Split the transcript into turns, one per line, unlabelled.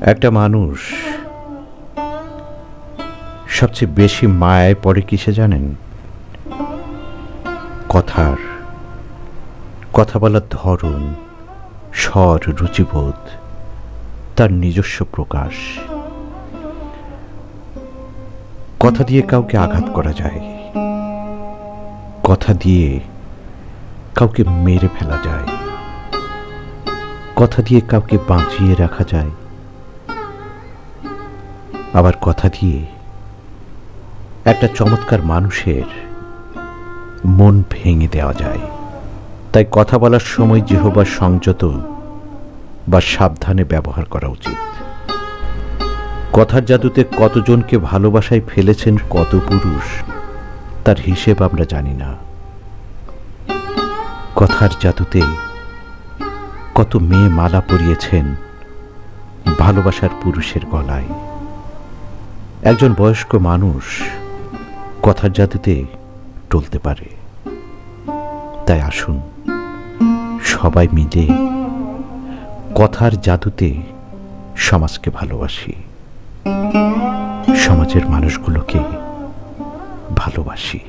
একটা মানুষ সবচেয়ে বেশি মায়ায় পড়ে কিসে জানেন? কথার। কথা বলার ধরন, স্বর, রুচিবোধ, তার নিজস্ব প্রকাশ। কথা দিয়ে কাউকে আঘাত করা যায়। কথা দিয়ে কাউকে মেরে ফেলা যায়। কথা দিয়ে কাউকে বাঁচিয়ে রাখা যায়। আবার কথা দিয়ে একটা চমৎকার মানুষের মন ভেঙে দেওয়া যায়। তাই কথা বলার সময় জিহবার সংযত বা সাবধানে ব্যবহার করা উচিত। কথার জাদুতে কতজনকে ভালোবাসায় ফেলেছেন কত পুরুষ, তার হিসেব আমরা জানি না। কথার জাদুতে কত মেয়ে মালা পরিয়েছেন ভালোবাসার পুরুষের গলায়। একজন বয়স্ক মানুষ কথার জাদুতে টলতে পারে। তাই আসুন, সবাই মিলে কথার জাদুতে সমাজকে ভালোবাসি। সমাজের মানুষগুলোকে ভালোবাসি।